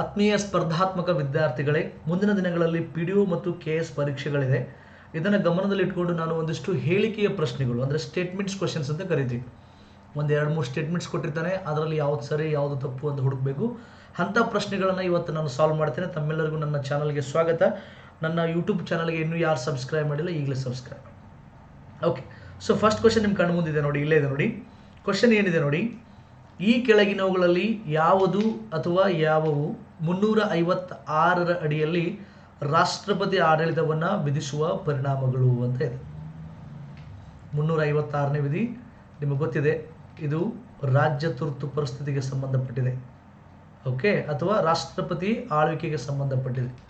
ಆತ್ಮೀಯ ಸ್ಪರ್ಧಾತ್ಮಕ ವಿದ್ಯಾರ್ಥಿಗಳೇ, ಮುಂದಿನ ದಿನಗಳಲ್ಲಿ ಪಿ ಡಿ ಒ ಮತ್ತು ಕೆ ಎಸ್ ಪರೀಕ್ಷೆಗಳಿದೆ. ಇದನ್ನು ಗಮನದಲ್ಲಿಟ್ಕೊಂಡು ನಾನು ಒಂದಿಷ್ಟು ಹೇಳಿಕೆಯ ಪ್ರಶ್ನೆಗಳು, ಅಂದರೆ ಸ್ಟೇಟ್ಮೆಂಟ್ಸ್ ಕ್ವಶನ್ಸ್ ಅಂತ ಕರಿತೀವಿ. ಒಂದು ಎರಡು ಮೂರು ಸ್ಟೇಟ್ಮೆಂಟ್ಸ್ ಕೊಟ್ಟಿರ್ತಾನೆ, ಅದರಲ್ಲಿ ಯಾವ್ದು ಸರಿ, ಯಾವುದು ತಪ್ಪು ಅಂತ ಹುಡುಕಬೇಕು. ಅಂಥ ಪ್ರಶ್ನೆಗಳನ್ನು ಇವತ್ತು ನಾನು ಸಾಲ್ವ್ ಮಾಡ್ತೇನೆ. ತಮ್ಮೆಲ್ಲರಿಗೂ ನನ್ನ ಚಾನಲ್ಗೆ ಸ್ವಾಗತ. ನನ್ನ ಯೂಟ್ಯೂಬ್ ಚಾನಲ್ಗೆ ಇನ್ನೂ ಯಾರು ಸಬ್ಸ್ಕ್ರೈಬ್ ಮಾಡಿಲ್ಲ, ಈಗಲೇ subscribe okay so first question ನಿಮ್ಮ ಕಣ್ಣು ಮುಂದಿದೆ ನೋಡಿ, ಇಲ್ಲೇ ಇದೆ ನೋಡಿ. ಕ್ವಶನ್ ಏನಿದೆ ನೋಡಿ? ಈ ಕೆಳಗಿನವುಗಳಲ್ಲಿ ಯಾವುದು ಅಥವಾ ಯಾವುವು ಮುನ್ನೂರ ಐವತ್ತಾರರ ಅಡಿಯಲ್ಲಿ ರಾಷ್ಟ್ರಪತಿ ಆಡಳಿತವನ್ನು ವಿಧಿಸುವ ಪರಿಣಾಮಗಳು ಅಂತ ಇದೆ. ಮುನ್ನೂರ ಐವತ್ತಾರನೇ ವಿಧಿ ನಿಮಗೆ ಗೊತ್ತಿದೆ, ಇದು ರಾಜ್ಯ ತುರ್ತು ಪರಿಸ್ಥಿತಿಗೆ ಸಂಬಂಧಪಟ್ಟಿದೆ. ಓಕೆ, ಅಥವಾ ರಾಷ್ಟ್ರಪತಿ ಆಳ್ವಿಕೆಗೆ ಸಂಬಂಧಪಟ್ಟಿದೆ.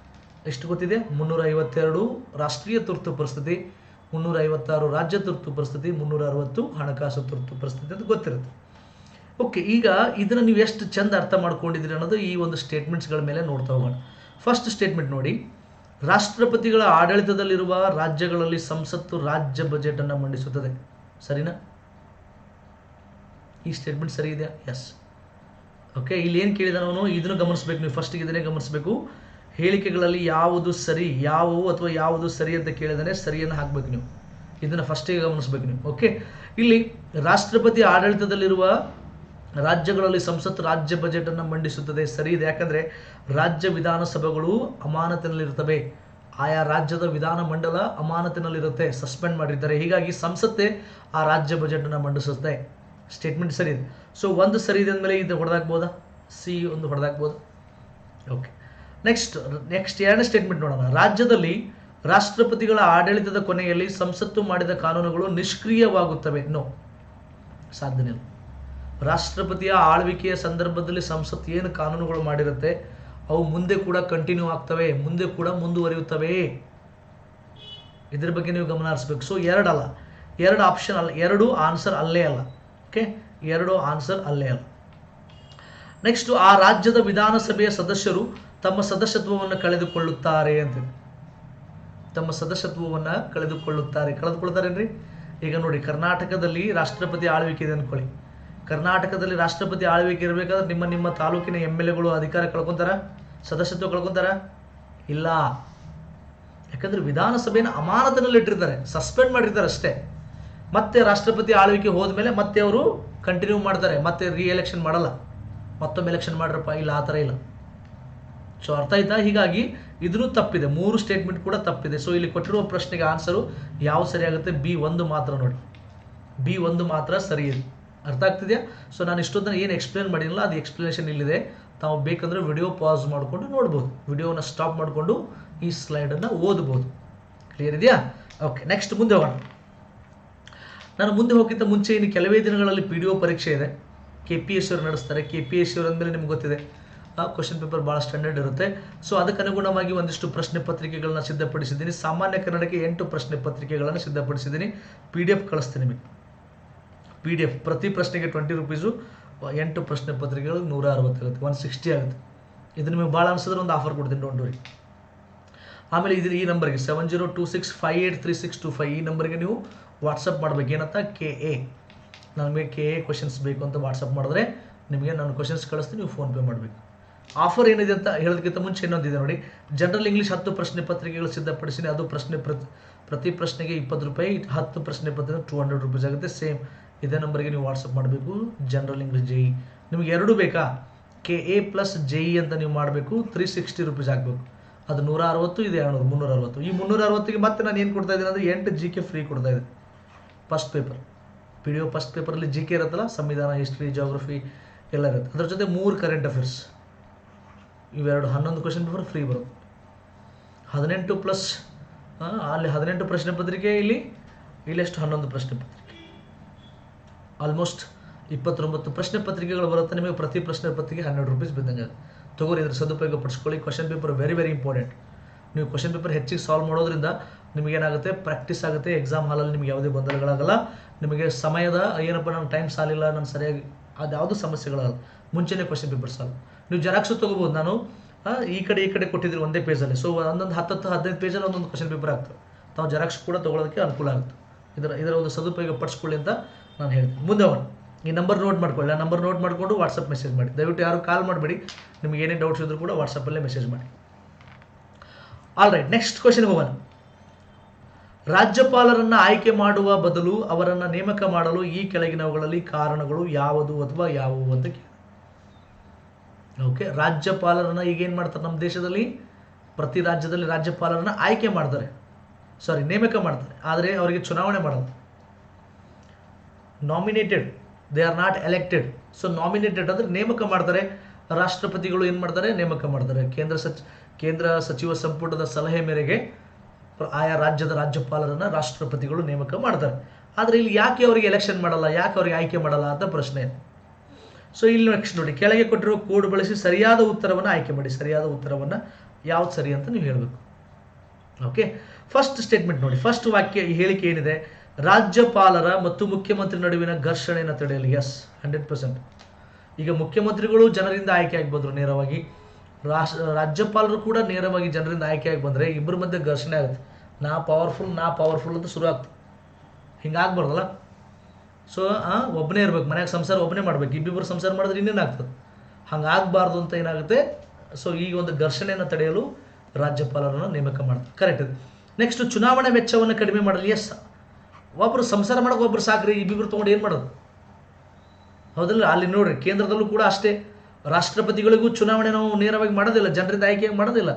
ಎಷ್ಟು ಗೊತ್ತಿದೆ? ಮುನ್ನೂರ ಐವತ್ತೆರಡು ರಾಷ್ಟ್ರೀಯ ತುರ್ತು ಪರಿಸ್ಥಿತಿ ಮುನ್ನೂರ ಐವತ್ತಾರು ರಾಜ್ಯ ತುರ್ತು ಪರಿಸ್ಥಿತಿ ಮುನ್ನೂರ ಅರವತ್ತು ಹಣಕಾಸು ತುರ್ತು ಪರಿಸ್ಥಿತಿ ಅಂತ ಗೊತ್ತಿರುತ್ತೆ. ಓಕೆ ಈಗ ಇದನ್ನು ನೀವು ಎಷ್ಟು ಚೆಂದ ಅರ್ಥ ಮಾಡ್ಕೊಂಡಿದ್ದೀರಿ ಅನ್ನೋದು ಈ ಒಂದು ಸ್ಟೇಟ್ಮೆಂಟ್ಸ್ಗಳ ಮೇಲೆ ನೋಡ್ತಾ ಹೋಗೋಣ. ಫಸ್ಟ್ ಸ್ಟೇಟ್ಮೆಂಟ್ ನೋಡಿ, ರಾಷ್ಟ್ರಪತಿಗಳ ಆಡಳಿತದಲ್ಲಿರುವ ರಾಜ್ಯಗಳಲ್ಲಿ ಸಂಸತ್ತು ರಾಜ್ಯ ಬಜೆಟನ್ನು ಮಂಡಿಸುತ್ತದೆ. ಸರಿನಾ? ಈ ಸ್ಟೇಟ್ಮೆಂಟ್ ಸರಿ ಇದೆಯಾ? ಎಸ್ ಓಕೆ ಇಲ್ಲಿ ಏನು ಕೇಳಿದನವನು ಇದನ್ನು ಗಮನಿಸ್ಬೇಕು, ನೀವು ಫಸ್ಟಿಗೆ ಇದನ್ನೇ ಗಮನಿಸಬೇಕು. ಹೇಳಿಕೆಗಳಲ್ಲಿ ಯಾವುದು ಸರಿ, ಯಾವುವು ಅಥವಾ ಯಾವುದು ಸರಿ ಅಂತ ಕೇಳಿದಾನೆ, ಸರಿಯನ್ನು ಹಾಕಬೇಕು ನೀವು. ಇದನ್ನು ಫಸ್ಟಿಗೆ ಗಮನಿಸ್ಬೇಕು ನೀವು. ಓಕೆ ಇಲ್ಲಿ ರಾಷ್ಟ್ರಪತಿ ಆಡಳಿತದಲ್ಲಿರುವ ರಾಜ್ಯಗಳಲ್ಲಿ ಸಂಸತ್ ರಾಜ್ಯ ಬಜೆಟನ್ನು ಮಂಡಿಸುತ್ತದೆ. ಸರಿ ಇದೆ. ಯಾಕಂದರೆ ರಾಜ್ಯ ವಿಧಾನಸಭೆಗಳು ಅಮಾನತಿನಲ್ಲಿರ್ತವೆ ಆಯಾ ರಾಜ್ಯದ ವಿಧಾನ ಮಂಡಲ ಅಮಾನತಿನಲ್ಲಿರುತ್ತೆ. ಸಸ್ಪೆಂಡ್ ಮಾಡಿರ್ತಾರೆ. ಹೀಗಾಗಿ ಸಂಸತ್ತೇ ಆ ರಾಜ್ಯ ಬಜೆಟನ್ನು ಮಂಡಿಸುತ್ತೆ. ಸ್ಟೇಟ್ಮೆಂಟ್ ಸರಿ ಇದೆ. ಸೊ ಒಂದು ಸರಿ ಇದೆ ಅಂದಮೇಲೆ ಇದು ಹೊಡೆದಾಕ್ಬೋದಾ? ಸಿ ಒಂದು ಹೊಡೆದಾಗ್ಬೋದು ಓಕೆ ನೆಕ್ಸ್ಟ್ ನೆಕ್ಸ್ಟ್ ಎರಡನೇ ಸ್ಟೇಟ್ಮೆಂಟ್ ನೋಡೋಣ. ರಾಜ್ಯದಲ್ಲಿ ರಾಷ್ಟ್ರಪತಿಗಳ ಆಡಳಿತದ ಕೊನೆಯಲ್ಲಿ ಸಂಸತ್ತು ಮಾಡಿದ ಕಾನೂನುಗಳು ನಿಷ್ಕ್ರಿಯವಾಗುತ್ತವೆ. ನೋ ಸಾಧ್ಯನೇ ರಾಷ್ಟ್ರಪತಿಯ ಆಳ್ವಿಕೆಯ ಸಂದರ್ಭದಲ್ಲಿ ಸಂಸತ್ ಏನು ಕಾನೂನುಗಳು ಮಾಡಿರುತ್ತೆ, ಅವು ಮುಂದೆ ಕೂಡ ಕಂಟಿನ್ಯೂ ಆಗ್ತವೆ, ಮುಂದೆ ಕೂಡ ಮುಂದುವರಿಯುತ್ತವೆ. ಇದ್ರ ಬಗ್ಗೆ ನೀವು ಗಮನ ಹರಿಸ್ಬೇಕು. ಸೊ ಎರಡಲ್ಲ ಎರಡು ಆಪ್ಷನ್ ಅಲ್ಲ. ಎರಡು ಆನ್ಸರ್ ಅಲ್ಲೇ ಅಲ್ಲ. ಓಕೆ ಎರಡು ಆನ್ಸರ್ ಅಲ್ಲೇ ಅಲ್ಲ. ನೆಕ್ಸ್ಟ್ ಆ ರಾಜ್ಯದ ವಿಧಾನಸಭೆಯ ಸದಸ್ಯರು ತಮ್ಮ ಸದಸ್ಯತ್ವವನ್ನು ಕಳೆದುಕೊಳ್ಳುತ್ತಾರೆ ಅಂತ ತಮ್ಮ ಸದಸ್ಯತ್ವವನ್ನು ಕಳೆದುಕೊಳ್ಳುತ್ತಾರೆ. ಕಳೆದುಕೊಳ್ತಾರೇನ್ರಿ ಈಗ ನೋಡಿ, ಕರ್ನಾಟಕದಲ್ಲಿ ರಾಷ್ಟ್ರಪತಿ ಆಳ್ವಿಕೆ ಇದೆ ಅಂದ್ಕೊಳ್ಳಿ ಕರ್ನಾಟಕದಲ್ಲಿ ರಾಷ್ಟ್ರಪತಿ ಆಳ್ವಿಕೆ ಇರಬೇಕಾದ್ರೆ ನಿಮ್ಮ ನಿಮ್ಮ ತಾಲೂಕಿನ ಎಂ ಎಲ್ ಎಗಳು, ಅಧಿಕಾರ ಕಳ್ಕೊಂತಾರ? ಸದಸ್ಯತ್ವ ಕಳ್ಕೊಂತಾರ? ಇಲ್ಲ. ಯಾಕಂದ್ರೆ ವಿಧಾನಸಭೆಯನ್ನು ಅಮಾನತನಲ್ಲಿ ಇಟ್ಟಿರ್ತಾರೆ. ಸಸ್ಪೆಂಡ್ ಮಾಡಿರ್ತಾರೆ ಅಷ್ಟೇ. ಮತ್ತೆ ರಾಷ್ಟ್ರಪತಿ ಆಳ್ವಿಕೆ ಹೋದ್ಮೇಲೆ ಮತ್ತೆ ಅವರು ಕಂಟಿನ್ಯೂ ಮಾಡ್ತಾರೆ. ಮತ್ತೆ ರಿ ಎಲೆಕ್ಷನ್ ಮಾಡಲ್ಲ. ಮತ್ತೊಮ್ಮೆ ಎಲೆಕ್ಷನ್ ಮಾಡ್ರಪ್ಪ? ಇಲ್ಲ, ಆ ಥರ ಇಲ್ಲ. ಸೊ ಅರ್ಥ ಆಯ್ತಾ? ಹೀಗಾಗಿ ಇದನ್ನು ತಪ್ಪಿದೆ. ಮೂರು ಸ್ಟೇಟ್ಮೆಂಟ್ ಕೂಡ ತಪ್ಪಿದೆ. ಸೊ ಇಲ್ಲಿ ಕೊಟ್ಟಿರುವ ಪ್ರಶ್ನೆಗೆ ಆನ್ಸರು ಯಾವ ಸರಿಯಾಗುತ್ತೆ? ಬಿ ಒಂದು ಮಾತ್ರ ನೋಡಿ. ಬಿ ಒಂದು ಮಾತ್ರ ಸರಿ ಇದೆ. ಅರ್ಥ ಆಗ್ತಿದೆಯಾ? ಸೊ ನಾನು ಇಷ್ಟೊತ್ತನ ಏನು ಎಕ್ಸ್ಪ್ಲೇನ್ ಮಾಡಿಲ್ಲ, ಅದು ಎಕ್ಸ್ಪ್ಲನೇಷನ್ ಇಲ್ಲಿದೆ. ತಾವು ಬೇಕಂದ್ರೆ ವಿಡಿಯೋ ಪಾಸ್ ಮಾಡಿಕೊಂಡು ನೋಡ್ಬೋದು. ವಿಡಿಯೋನ ಸ್ಟಾಪ್ ಮಾಡಿಕೊಂಡು ಈ ಸ್ಲೈಡನ್ನು ಓದ್ಬೋದು. ಕ್ಲಿಯರ್ ಇದೆಯಾ? ಓಕೆ ನೆಕ್ಸ್ಟ್ ಮುಂದೆ ಹೋಗೋಣ. ನಾನು ಮುಂದೆ ಹೋಗಿದ್ದ ಮುಂಚೆ ಇನ್ನು ಕೆಲವೇ ದಿನಗಳಲ್ಲಿ ಪಿ ಡಿ ಒ ಪರೀಕ್ಷೆ ಇದೆ. ಕೆ ಪಿ ಎಸ್ ಅವರು ನಡೆಸ್ತಾರೆ. ಕೆ ಪಿ ಎಸ್ ಅವರು ಅಂದಮೇಲೆ ನಿಮ್ಗೆ ಗೊತ್ತಿದೆ. ಕ್ವಶನ್ ಪೇಪರ್ ಭಾಳ ಸ್ಟ್ಯಾಂಡರ್ಡ್ ಇರುತ್ತೆ. ಸೊ ಅದಕ್ಕೆ ಅನುಗುಣವಾಗಿ ಒಂದಿಷ್ಟು ಪ್ರಶ್ನೆ ಪತ್ರಿಕೆಗಳನ್ನ ಸಿದ್ಧಪಡಿಸಿದ್ದೀನಿ. ಸಾಮಾನ್ಯ ಕನ್ನಡಕ್ಕೆ ಎಂಟು ಪ್ರಶ್ನೆ ಪತ್ರಿಕೆಗಳನ್ನು ಸಿದ್ಧಪಡಿಸಿದ್ದೀನಿ. ಪಿ ಡಿ ಎಫ್ ಕಳಿಸ್ತೀನಿ ನಿಮಗೆ. ಪಿ ಡಿ ಎಫ್ ಪ್ರತಿ ಪ್ರಶ್ನೆಗೆ ಟ್ವೆಂಟಿ ರುಪೀಸು ಎಂಟು ಪ್ರಶ್ನೆ ಪತ್ರಿಕೆಗಳು ನೂರ ಅರವತ್ತಿರುತ್ತೆ ಒನ್ ಸಿಕ್ಸ್ಟಿ ಆಗುತ್ತೆ. ಇದು ನಿಮಗೆ ಭಾಳ ಅನಿಸಿದ್ರೆ ಒಂದು ಆಫರ್ ಕೊಡ್ತೀನಿ ಡೋಂಟ್ ವರಿ ಆಮೇಲೆ ಇದು ಈ ನಂಬರ್ಗೆ seven zero two six five eight three six two five ಈ ನಂಬರ್ಗೆ ನೀವು ವಾಟ್ಸಪ್ ಮಾಡಬೇಕು. ಏನಂತ? ಕೆ ಎ ನನಗೆ ಕೆ ಎ ಕ್ವಶನ್ಸ್ ಬೇಕು ಅಂತ ವಾಟ್ಸಪ್ ಮಾಡಿದ್ರೆ ನಿಮಗೆ ನಾನು ಕ್ವಶನ್ಸ್ ಕಳಿಸ್ತೀನಿ, ನೀವು ಫೋನ್ಪೇ ಮಾಡಬೇಕು. ಆಫರ್ ಏನಿದೆ ಅಂತ ಹೇಳೋದಕ್ಕಿಂತ ಮುಂಚೆ ಇನ್ನೊಂದಿದೆ ನೋಡಿ. ಜನರಲ್ ಇಂಗ್ಲೀಷ್ ಹತ್ತು ಪ್ರಶ್ನೆ ಪತ್ರಿಕೆಗಳು ಸಿದ್ಧಪಡಿಸಿನಿ, ಅದು ಪ್ರಶ್ನೆ ಪ್ರತಿ ಪ್ರತಿ ಪ್ರಶ್ನೆಗೆ ಇಪ್ಪತ್ತು ರೂಪಾಯಿ, ಹತ್ತು ಪ್ರಶ್ನೆ ಪತ್ರಿಕೆ ಟೂ ಹಂಡ್ರೆಡ್ ರುಪೀಸ್ ಆಗುತ್ತೆ ಸೇಮ್ ಇದೇ ನಂಬರ್ಗೆ ನೀವು ವಾಟ್ಸಪ್ ಮಾಡಬೇಕು. ಜನರಲ್ ಇಂಗ್ಲೀಷ್ ಜೆ ಇ ನಿಮಗೆ ಎರಡು ಬೇಕಾ? K A plus J E ಅಂತ ನೀವು ಮಾಡಬೇಕು. ತ್ರೀ ಸಿಕ್ಸ್ಟಿ ರುಪೀಸ್ ಆಗಬೇಕು ಅದು ನೂರ ಅರವತ್ತು, ಇದು ಎರಡುನೂರು, ಮುನ್ನೂರ ಅರವತ್ತು. ಈ ಮುನ್ನೂರ ಅರವತ್ತಿಗೆ ಮತ್ತೆ ನಾನು ಏನು ಕೊಡ್ತಾ ಇದ್ದೀನಿ ಅಂದರೆ ಎಂಟು ಜಿ ಕೆ ಫ್ರೀ ಕೊಡ್ತಾ ಇದ್ದೀನಿ. First paper P D O first ಪೇಪರಲ್ಲಿ ಜಿ ಕೆ ಇರುತ್ತಲ್ಲ, ಸಂವಿಧಾನ ಹಿಸ್ಟ್ರಿ ಜೋಗ್ರಫಿ ಎಲ್ಲ ಇರುತ್ತೆ. ಅದ್ರ ಜೊತೆ ಮೂರು ಕರೆಂಟ್ ಅಫೇರ್ಸ್ ಇವೆರಡು ಹನ್ನೊಂದು ಕ್ವಶನ್ ಪೇಪರ್ ಫ್ರೀ ಬರುತ್ತೆ. ಹದಿನೆಂಟು ಪ್ಲಸ್ ಅಲ್ಲಿ ಹದಿನೆಂಟು ಪ್ರಶ್ನೆ ಪತ್ರಿಕೆ, ಇಲ್ಲಿ ಇಲ್ಲೆಷ್ಟು ಹನ್ನೊಂದು ಪ್ರಶ್ನೆ ಪತ್ರಿಕೆ. ಆಲ್ಮೋಸ್ಟ್ ಇಪ್ಪತ್ತೊಂಬತ್ತು ಪ್ರಶ್ನೆ ಪತ್ರಿಕೆಗಳು ಬರುತ್ತೆ? ನಿಮಗೆ ಪ್ರತಿ ಪ್ರಶ್ನೆ ಪತ್ರಿಕೆ ಹನ್ನೆರಡು ರುಪೀಸ್ ಬಿದ್ದಂಗೆ ತಗೋರಿ ಇದ್ರ ಸದುಪಯೋಗ ಪಡಿಸ್ಕೊಳ್ಳಿ question paper very very important ನೀವು ಕ್ವಶನ್ ಪೇಪರ್ ಹೆಚ್ಚಿಗೆ ಸಾಲ್ವ್ ಮಾಡೋದ್ರಿಂದ ನಿಮಗೇನಾಗುತ್ತೆ? ಪ್ರಾಕ್ಟೀಸ್ ಆಗುತ್ತೆ. ಎಕ್ಸಾಮ್ ಹಾಲಲ್ಲಿ ನಿಮಗೆ ಯಾವುದೇ ಗೊಂದಲಗಳಾಗಲ್ಲ. ನಿಮಗೆ ಸಮಯದ, ಏನಪ್ಪ ನನ್ನ ಟೈಮ್ ಸಾಲಿಲ್ಲ ನಾನು ಸರಿಯಾಗಿ ಅದು ಯಾವುದೂ ಸಮಸ್ಯೆಗಳಲ್ಲ ಮುಂಚೆನೇ ಕ್ವಶನ್ ಪೇಪರ್ ಸಾಲ್ವ್ ನೀವು ಜೆರಾಕ್ಸು ತೊಗೋಬೋದು ನಾನು ಈ ಕಡೆ ಈ ಕಡೆ ಕೊಟ್ಟಿದ್ರು ಒಂದೇ ಪೇಜಲ್ಲಿ ಸೊ ಒಂದೊಂದು ಹತ್ತತ್ತು ಹದಿನೈದು ಪೇಜಲ್ಲಿ ಒಂದೊಂದು ಕ್ವಶನ್ ಪೇಪರ್ ಆಗ್ತದೆ. ತಾವು ಜೆರಾಕ್ಸ್ ಕೂಡ ತೊಗೊಳೋದಕ್ಕೆ ಅನುಕೂಲ ಆಗುತ್ತೆ. ಇದರ ಇದರ ಒಂದು ಸದುಪಯೋಗ ಪಡಿಸ್ಕೊಳ್ಳಿ ಅಂತ ನಾನು ಹೇಳ್ತೀನಿ. ಮುಂದೆ ಹೋಗೋಣ. ಈ ನಂಬರ್ ನೋಟ್ ಮಾಡ್ಕೊಳ್ಳಿ. ಆ ನಂಬರ್ ನೋಟ್ ಮಾಡಿಕೊಂಡು ವಾಟ್ಸಪ್ ಮೆಸೇಜ್ ಮಾಡಿ. ದಯವಿಟ್ಟು ಯಾರು ಕಾಲ್ ಮಾಡಬೇಡಿ. ನಿಮ್ಗೆ ಏನೇ ಡೌಟ್ಸ್ ಇದ್ದರೂ ಕೂಡ ವಾಟ್ಸಪ್ಪಲ್ಲೇ ಮೆಸೇಜ್ ಮಾಡಿ. ಆಲ್ ರೈಟ್ ನೆಕ್ಸ್ಟ್ ಕ್ವೆಶ್ಚನ್ ಹೋಗೋಣ. ರಾಜ್ಯಪಾಲರನ್ನು ಆಯ್ಕೆ ಮಾಡುವ ಬದಲು ಅವರನ್ನು ನೇಮಕ ಮಾಡಲು ಈ ಕೆಳಗಿನವುಗಳಲ್ಲಿ ಕಾರಣಗಳು ಯಾವುದು ಅಥವಾ ಯಾವುವು ಅಂತ ಕೇಳಿ ಓಕೆ ರಾಜ್ಯಪಾಲರನ್ನು ಈಗ ಏನು ಮಾಡ್ತಾರೆ ನಮ್ಮ ದೇಶದಲ್ಲಿ? ಪ್ರತಿ ರಾಜ್ಯದಲ್ಲಿ ರಾಜ್ಯಪಾಲರನ್ನು ಆಯ್ಕೆ ಮಾಡ್ತಾರೆ. ಸಾರಿ ನೇಮಕ ಮಾಡ್ತಾರೆ. ಆದರೆ ಅವರಿಗೆ ಚುನಾವಣೆ ಮಾಡಲ್ಲ. Nominated they are not elected so nominated ಅಂದರೆ ನೇಮಕ ಮಾಡ್ತಾರೆ. ರಾಷ್ಟ್ರಪತಿಗಳು ಏನು ಮಾಡ್ತಾರೆ? ನೇಮಕ ಮಾಡ್ತಾರೆ. ಕೇಂದ್ರ ಸಚ್, ಕೇಂದ್ರ ಸಚಿವ ಸಂಪುಟದ ಸಲಹೆ ಮೇರೆಗೆ ಆಯಾ ರಾಜ್ಯದ ರಾಜ್ಯಪಾಲರನ್ನು ರಾಷ್ಟ್ರಪತಿಗಳು ನೇಮಕ ಮಾಡ್ತಾರೆ. ಆದರೆ ಇಲ್ಲಿ ಯಾಕೆ ಅವರಿಗೆ ಎಲೆಕ್ಷನ್ ಮಾಡಲ್ಲ? ಯಾಕೆ ಅವರಿಗೆ ಆಯ್ಕೆ ಮಾಡಲ್ಲ ಅಂತ ಪ್ರಶ್ನೆ. ಸೊ ಇಲ್ಲಿ ನೆಕ್ಸ್ಟ್ ನೋಡಿ. ಕೆಳಗೆ ಕೊಟ್ಟಿರುವ ಕೋಡ್ ಬಳಸಿ ಸರಿಯಾದ ಉತ್ತರವನ್ನು ಆಯ್ಕೆ ಮಾಡಿ. ಸರಿಯಾದ ಉತ್ತರವನ್ನು ಯಾವ್ದು ಸರಿ ಅಂತ ನೀವು ಹೇಳಬೇಕು. ಓಕೆ ಫಸ್ಟ್ ಸ್ಟೇಟ್ಮೆಂಟ್ ನೋಡಿ. ಫಸ್ಟ್ ವಾಕ್ಯ ಹೇಳಿಕೆ ಏನಿದೆ? ರಾಜ್ಯಪಾಲರ ಮತ್ತು ಮುಖ್ಯಮಂತ್ರಿ ನಡುವಿನ ಘರ್ಷಣೆಯನ್ನು ತಡೆಯಲು. ಎಸ್ ಹಂಡ್ರೆಡ್ ಪರ್ಸೆಂಟ್ ಈಗ ಮುಖ್ಯಮಂತ್ರಿಗಳು ಜನರಿಂದ ಆಯ್ಕೆ ಆಗಿ ಬಂದರು ನೇರವಾಗಿ. ರಾಷ್ಟ್ರ ರಾಜ್ಯಪಾಲರು ಕೂಡ ನೇರವಾಗಿ ಜನರಿಂದ ಆಯ್ಕೆ ಆಗಿ ಬಂದರೆ ಇಬ್ಬರ ಮಧ್ಯೆ ಘರ್ಷಣೆ ಆಗುತ್ತೆ. ನಾ ಪವರ್ಫುಲ್ ನಾ ಪವರ್ಫುಲ್ ಅಂತ ಶುರು ಆಗ್ತದೆ. ಹಿಂಗಾಗ್ಬಾರ್ದಲ್ಲ ಸೊ ಒಬ್ಬನೇ ಇರ್ಬೇಕು. ಮನ್ಯಾಗ ಸಂಸಾರ ಒಬ್ಬನೇ ಮಾಡ್ಬೇಕು. ಇಬ್ಬಿಬ್ಬರು ಸಂಸಾರ ಮಾಡಿದ್ರೆ ಇನ್ನೇನಾಗ್ತದೆ ಹಂಗಾಗಬಾರ್ದು ಅಂತ ಏನಾಗುತ್ತೆ? ಸೊ ಈ ಒಂದು ಘರ್ಷಣೆಯನ್ನು ತಡೆಯಲು ರಾಜ್ಯಪಾಲರನ್ನು ನೇಮಕ ಮಾಡ್ತಾರೆ. ಕರೆಕ್ಟ್ ನೆಕ್ಸ್ಟ್ ಚುನಾವಣಾ ವೆಚ್ಚವನ್ನು ಕಡಿಮೆ ಮಾಡಲು. ಎಸ್ ಒಬ್ಬರು ಸಂಸಾರ ಮಾಡೋಕೆ ಒಬ್ರು ಸಾಕ್ರಿ, ಇಬ್ಬಿಬ್ರು ತೊಗೊಂಡು ಏನು ಮಾಡೋದು? ಹೌದಲ್ಲ, ಅಲ್ಲಿ ನೋಡ್ರಿ, ಕೇಂದ್ರದಲ್ಲೂ ಕೂಡ ಅಷ್ಟೇ. ರಾಷ್ಟ್ರಪತಿಗಳಿಗೂ ಚುನಾವಣೆ ನಾವು ನೇರವಾಗಿ ಮಾಡೋದಿಲ್ಲ, ಜನರಿಂದ ಆಯ್ಕೆ ಮಾಡೋದಿಲ್ಲ.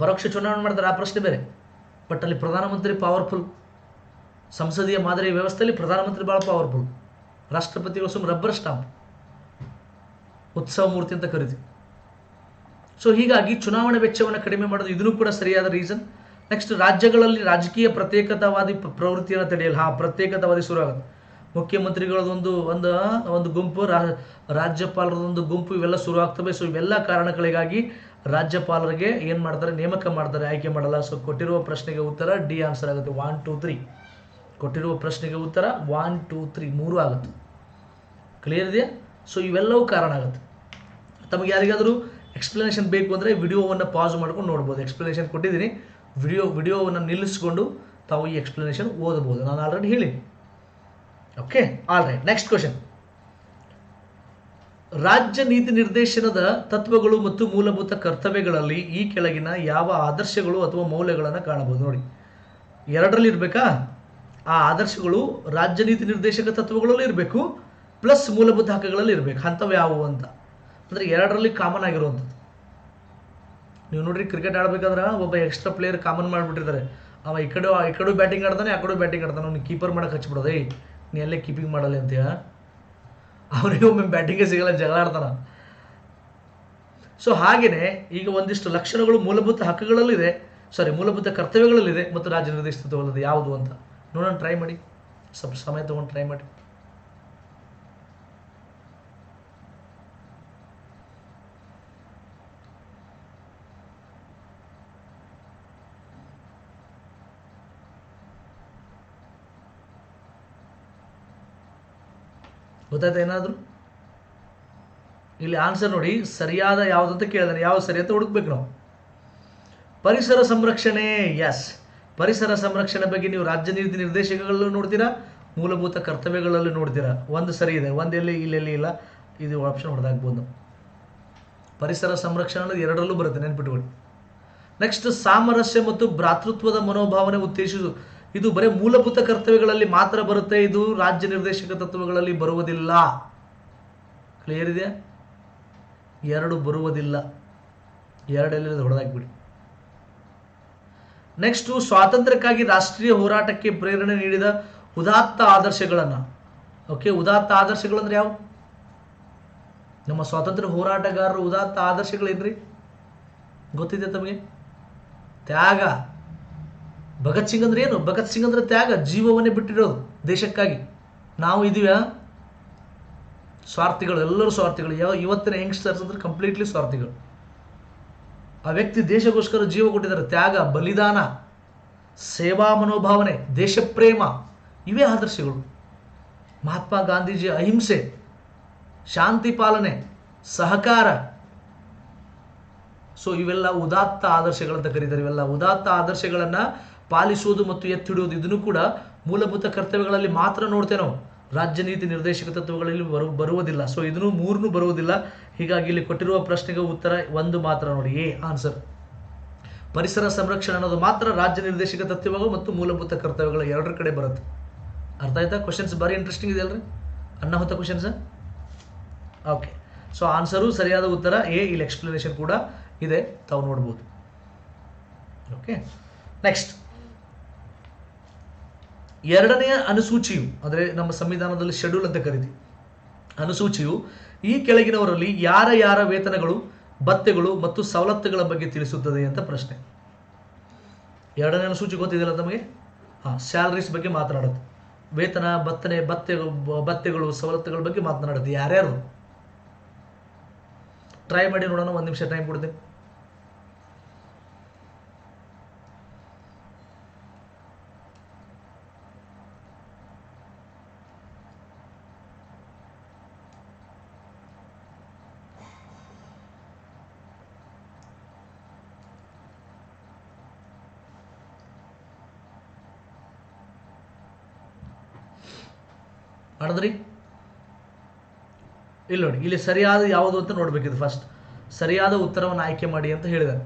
ಪರೋಕ್ಷ ಚುನಾವಣೆ ಮಾಡಿದ್ರೆ ಆ ಪ್ರಶ್ನೆ ಬೇರೆ. ಬಟ್ ಅಲ್ಲಿ ಪ್ರಧಾನಮಂತ್ರಿ ಪವರ್ಫುಲ್ ಸಂಸದೀಯ ಮಾದರಿ ವ್ಯವಸ್ಥೆಯಲ್ಲಿ ಪ್ರಧಾನಮಂತ್ರಿ ಭಾಳ ಪವರ್ಫುಲ್ ರಾಷ್ಟ್ರಪತಿಗಳು ಸುಮ್ಮನೆ ರಬ್ಬರ್ ಸ್ಟಾಂಪ್ ಉತ್ಸವ ಮೂರ್ತಿ ಅಂತ ಕರಿತೀವಿ. ಸೊ ಹೀಗಾಗಿ ಚುನಾವಣೆ ವೆಚ್ಚವನ್ನು ಕಡಿಮೆ ಮಾಡೋದು ಇದನ್ನು ಕೂಡ ಸರಿಯಾದ ರೀಸನ್ ನೆಕ್ಸ್ಟ್ ರಾಜ್ಯಗಳಲ್ಲಿ ರಾಜಕೀಯ ಪ್ರತ್ಯೇಕತಾವಾದಿ ಪ್ರವೃತ್ತಿಯನ್ನು ತಡೆಯಲು ಹಾ, ಪ್ರತ್ಯೇಕತಾವಾದಿ ಶುರು ಆಗುತ್ತೆ. ಮುಖ್ಯಮಂತ್ರಿಗಳದೊಂದು ಒಂದು ಒಂದು ಗುಂಪು ರಾಜ್ಯಪಾಲರದೊಂದು ಗುಂಪು ಇವೆಲ್ಲ ಶುರು ಆಗ್ತವೆ. ಸೊ ಇವೆಲ್ಲ ಕಾರಣಗಳಿಗಾಗಿ ರಾಜ್ಯಪಾಲರಿಗೆ ಏನು ಮಾಡ್ತಾರೆ? ನೇಮಕ ಮಾಡ್ತಾರೆ, ಆಯ್ಕೆ ಮಾಡಲ್ಲ. ಸೊ ಕೊಟ್ಟಿರುವ ಪ್ರಶ್ನೆಗೆ ಉತ್ತರ ಡಿ ಆನ್ಸರ್ ಆಗುತ್ತೆ. ಒನ್ ಟೂ ತ್ರೀ ಕೊಟ್ಟಿರುವ ಪ್ರಶ್ನೆಗೆ ಉತ್ತರ ಒನ್ ಟೂ ತ್ರೀ ಮೂರು ಆಗುತ್ತೆ. ಕ್ಲಿಯರ್ ಇದೆಯಾ? ಸೊ ಇವೆಲ್ಲವೂ ಕಾರಣ ಆಗುತ್ತೆ. ತಮಗೆ ಯಾರಿಗಾದರೂ ಎಕ್ಸ್ಪ್ಲನೇಷನ್ ಬೇಕು ಅಂದರೆ ವಿಡಿಯೋವನ್ನು ಪಾಸ್ ಮಾಡ್ಕೊಂಡು ನೋಡ್ಬೋದು. ಎಕ್ಸ್ಪ್ಲನೇಷನ್ ಕೊಟ್ಟಿದ್ದೀನಿ. ವಿಡಿಯೋ, ವಿಡಿಯೋವನ್ನು ನಿಲ್ಲಿಸ್ಕೊಂಡು ತಾವು ಈ ಎಕ್ಸ್ಪ್ಲನೇಷನ್ ಓದಬಹುದು. ನಾನು ಆಲ್ರೆಡಿ ಹೇಳಿ okay all right next question ರಾಜ್ಯ ನೀತಿ ನಿರ್ದೇಶನದ ತತ್ವಗಳು ಮತ್ತು ಮೂಲಭೂತ ಕರ್ತವ್ಯಗಳಲ್ಲಿ ಈ ಕೆಳಗಿನ ಯಾವ ಆದರ್ಶಗಳು ಅಥವಾ ಮೌಲ್ಯಗಳನ್ನು ಕಾಣಬಹುದು? ನೋಡಿ. ಎರಡರಲ್ಲಿ ಇರಬೇಕಾ? ಆ ಆದರ್ಶಗಳು ರಾಜ್ಯ ನೀತಿ ನಿರ್ದೇಶಕ ತತ್ವಗಳಲ್ಲಿ ಇರಬೇಕು, ಪ್ಲಸ್ ಮೂಲಭೂತ ಹಕ್ಕುಗಳಲ್ಲಿ ಇರಬೇಕು. ಅಂಥವು ಯಾವುವು ಅಂತ. ಅಂದರೆ ಎರಡರಲ್ಲಿ ಕಾಮನ್ ಆಗಿರುವಂಥದ್ದು. ನೀವು ನೋಡ್ರಿ ಕ್ರಿಕೆಟ್ ಆಡ್ಬೇಕಂದ್ರೆ ಒಬ್ಬ ಎಕ್ಸ್ಟ್ರಾ ಪ್ಲೇಯರ್ ಕಾಮನ್ ಮಾಡಿಬಿಟ್ಟಿರ್ತಾರೆ ಅವ ಈ ಕಡೆ ಈ ಕಡೆ ಬ್ಯಾಟಿಂಗ್ ಆಡ್ತಾನೆ ಆ ಕಡೆ ಬ್ಯಾಟಿಂಗ್ ಆಡ್ತಾನೆ ಅವ್ನಿಗೆ ಕೀಪರ್ ಮಾಡಕ್ಕೆ ಹಚ್ಬಿಡೋದು ನೀ ಎಲ್ಲೇ ಕೀಪಿಂಗ್ ಮಾಡಲ್ಲ ಅಂತೀಯ ಅವನಿಗೆ ಒಮ್ಮೆ ಬ್ಯಾಟಿಂಗೇ ಸಿಗಲ್ಲ, ಜಗಳ ಆಡ್ತಾನೆ. ಸೊ ಹಾಗೆಯೇ ಈಗ ಒಂದಿಷ್ಟು ಲಕ್ಷಣಗಳು ಮೂಲಭೂತ ಹಕ್ಕುಗಳಲ್ಲಿದೆ ಸಾರಿ ಮೂಲಭೂತ ಕರ್ತವ್ಯಗಳಲ್ಲಿದೆ ಮತ್ತು ರಾಜ್ಯ ನಿರ್ದೇಶಿತವಲ್ಲದೆ ಯಾವುದು ಅಂತ. ನೋಡೋಣ ಟ್ರೈ ಮಾಡಿ. ಸ್ವಲ್ಪ ಸಮಯ ತೊಗೊಂಡು ಟ್ರೈ ಮಾಡಿ. ಗೊತ್ತಾಯ್ತಾ ಏನಾದರೂ? ಇಲ್ಲಿ ಆನ್ಸರ್ ನೋಡಿ, ಸರಿಯಾದ ಯಾವುದಂತ ಕೇಳಿದಾನೆ ಯಾವ ಸರಿ ಅಂತ ಹುಡುಕ್ಬೇಕು ನಾವು. ಪರಿಸರ ಸಂರಕ್ಷಣೆ ಎಸ್ ಪರಿಸರ ಸಂರಕ್ಷಣೆ ಬಗ್ಗೆ ನೀವು ರಾಜ್ಯ ನೀತಿ ನಿರ್ದೇಶಕಗಳಲ್ಲೂ ನೋಡ್ತೀರಾ, ಮೂಲಭೂತ ಕರ್ತವ್ಯಗಳಲ್ಲೂ ನೋಡ್ತೀರಾ? ಒಂದು ಸರಿ ಇದೆ. ಒಂದೆಲ್ಲಿ ಇಲ್ಲೆಲ್ಲಿ ಇಲ್ಲ ಇದು ಆಪ್ಷನ್ ಹೊಡೆದಾಕ್ಬೋದು ಪರಿಸರ ಸಂರಕ್ಷಣೆ ಅನ್ನೋದು ಎರಡರಲ್ಲೂ ಬರುತ್ತೆ, ನೆನ್ಪಿಟ್ಕೊಳ್ಳಿ. ನೆಕ್ಸ್ಟ್ ಸಾಮರಸ್ಯ ಮತ್ತು ಭ್ರಾತೃತ್ವದ ಮನೋಭಾವನೆ ಉತ್ತೇಜಿಸುವುದು ಇದು ಬರೀ ಮೂಲಭೂತ ಕರ್ತವ್ಯಗಳಲ್ಲಿ ಮಾತ್ರ ಬರುತ್ತೆ, ಇದು ರಾಜ್ಯ ನಿರ್ದೇಶಕ ತತ್ವಗಳಲ್ಲಿ ಬರುವುದಿಲ್ಲ. ಕ್ಲಿಯರ್ ಇದೆಯಾ? ಎರಡು ಬರುವುದಿಲ್ಲ. ಎರಡೆಲ್ಲ ಹೊಡೆದಾಕ್ಬಿಡಿ. ನೆಕ್ಸ್ಟು ಸ್ವಾತಂತ್ರ್ಯಕ್ಕಾಗಿ ರಾಷ್ಟ್ರೀಯ ಹೋರಾಟಕ್ಕೆ ಪ್ರೇರಣೆ ನೀಡಿದ ಉದಾತ್ತ ಆದರ್ಶಗಳನ್ನು. ಓಕೆ ಉದಾತ್ತ ಆದರ್ಶಗಳು ಅಂದ್ರೆ ಯಾವ? ನಮ್ಮ ಸ್ವಾತಂತ್ರ್ಯ ಹೋರಾಟಗಾರರು ಉದಾತ್ತ ಆದರ್ಶಗಳೇನ್ರಿ? ಗೊತ್ತಿದೆ ತಮಗೆ? ತ್ಯಾಗ. ಭಗತ್ ಸಿಂಗ್ ಅಂದ್ರೆ ಏನು? ಭಗತ್ ಸಿಂಗ್ ಅಂದ್ರೆ ತ್ಯಾಗ, ಜೀವವನ್ನೇ ಬಿಟ್ಟಿರೋದು ದೇಶಕ್ಕಾಗಿ. ನಾವು ಇದೀವ? ಸ್ವಾರ್ಥಿಗಳು, ಎಲ್ಲರೂ ಸ್ವಾರ್ಥಿಗಳು. ಯಾವ ಇವತ್ತಿನ ಯಂಗ್ಸ್ಟರ್ಸ್ ಅಂದ್ರೆ ಕಂಪ್ಲೀಟ್ಲಿ ಸ್ವಾರ್ಥಿಗಳು. ಆ ವ್ಯಕ್ತಿ ದೇಶಕ್ಕೋಸ್ಕರ ಜೀವ ಕೊಟ್ಟಿದ್ದಾರೆ. ತ್ಯಾಗ, ಬಲಿದಾನ, ಸೇವಾ ಮನೋಭಾವನೆ, ದೇಶಪ್ರೇಮ, ಇವೇ ಆದರ್ಶಗಳು. ಮಹಾತ್ಮ ಗಾಂಧೀಜಿ ಅಹಿಂಸೆ, ಶಾಂತಿ ಪಾಲನೆ, ಸಹಕಾರ. ಸೊ ಇವೆಲ್ಲ ಉದಾತ್ತ ಆದರ್ಶಗಳಂತ ಕರೀತಾರೆ. ಇವೆಲ್ಲ ಉದಾತ್ತ ಆದರ್ಶಗಳನ್ನು ಪಾಲಿಸುವುದು ಮತ್ತು ಎತ್ತಿಡುವುದು, ಇದನ್ನು ಕೂಡ ಮೂಲಭೂತ ಕರ್ತವ್ಯಗಳಲ್ಲಿ ಮಾತ್ರ ನೋಡ್ತೇವೆ ನಾವು ರಾಜ್ಯ ನೀತಿ ನಿರ್ದೇಶಕ ತತ್ವಗಳಲ್ಲಿ ಬರು, ಬರುವುದಿಲ್ಲ. ಸೊ ಇದನ್ನು ಮೂರನ್ನೂ ಬರುವುದಿಲ್ಲ. ಹೀಗಾಗಿ ಇಲ್ಲಿ ಕೊಟ್ಟಿರುವ ಪ್ರಶ್ನೆಗೆ ಉತ್ತರ ಒಂದು ಮಾತ್ರ ನೋಡಿ. A, answer. ಪರಿಸರ ಸಂರಕ್ಷಣೆ ಅನ್ನೋದು ಮಾತ್ರ ರಾಜ್ಯ ನಿರ್ದೇಶಕ ತತ್ವಗಳು ಮತ್ತು ಮೂಲಭೂತ ಕರ್ತವ್ಯಗಳು ಎರಡರ ಕಡೆ ಬರುತ್ತೆ. ಅರ್ಥ ಆಯ್ತಾ? ಕ್ವಶನ್ಸ್ ಭಾರಿ ಇಂಟ್ರೆಸ್ಟಿಂಗ್ ಇದೆ ಅಲ್ರಿ? ಹೊತ್ತ ಕ್ವಶನ್ಸ್ ಓಕೆ ಸೊ ಆನ್ಸರು ಸರಿಯಾದ ಉತ್ತರ, ಎ, ಇಲ್ಲಿ ಎಕ್ಸ್ಪ್ಲನೇಷನ್ ಕೂಡ ಇದೆ. ತಾವು ನೋಡ್ಬೋದು. ಓಕೆ ನೆಕ್ಸ್ಟ್ ಎರಡನೆಯ ಅನುಸೂಚಿಯು, ಅಂದರೆ ನಮ್ಮ ಸಂವಿಧಾನದಲ್ಲಿ ಶೆಡ್ಯೂಲ್ ಅಂತ ಕರೀತಿ ಅನುಸೂಚಿಯು ಈ ಕೆಳಗಿನವರಲ್ಲಿ ಯಾರ ಯಾರ ವೇತನಗಳು, ಭತ್ಯೆಗಳು ಮತ್ತು ಸವಲತ್ತುಗಳ ಬಗ್ಗೆ ತಿಳಿಸುತ್ತದೆ ಅಂತ ಪ್ರಶ್ನೆ. ಎರಡನೇ ಅನುಸೂಚಿ ಗೊತ್ತಿದೆಯಲ್ಲ ನಮಗೆ? ಹಾಂ ಸ್ಯಾಲರೀಸ್ ಬಗ್ಗೆ ಮಾತನಾಡುತ್ತೆ. ವೇತನ, ಭತ್ತನೆ ಭತ್ತೆ ಭತ್ತೆಗಳು ಸವಲತ್ತುಗಳ ಬಗ್ಗೆ ಮಾತನಾಡುತ್ತೆ. ಯಾರ್ಯಾರು? ಟ್ರೈ ಮಾಡಿ ನೋಡೋಣ, ಒಂದು ನಿಮಿಷ ಟೈಮ್ ಕೊಡ್ತೀನಿ. ಮಾಡಿದ್ರಿ? ಇಲ್ಲಿ ನೋಡಿ, ಇಲ್ಲಿ ಸರಿಯಾದ ಯಾವುದು ಅಂತ ನೋಡ್ಬೇಕಿದು ಫಸ್ಟ್ ಸರಿಯಾದ ಉತ್ತರವನ್ನು ಆಯ್ಕೆ ಮಾಡಿ ಅಂತ ಹೇಳಿದ್ದಾರೆ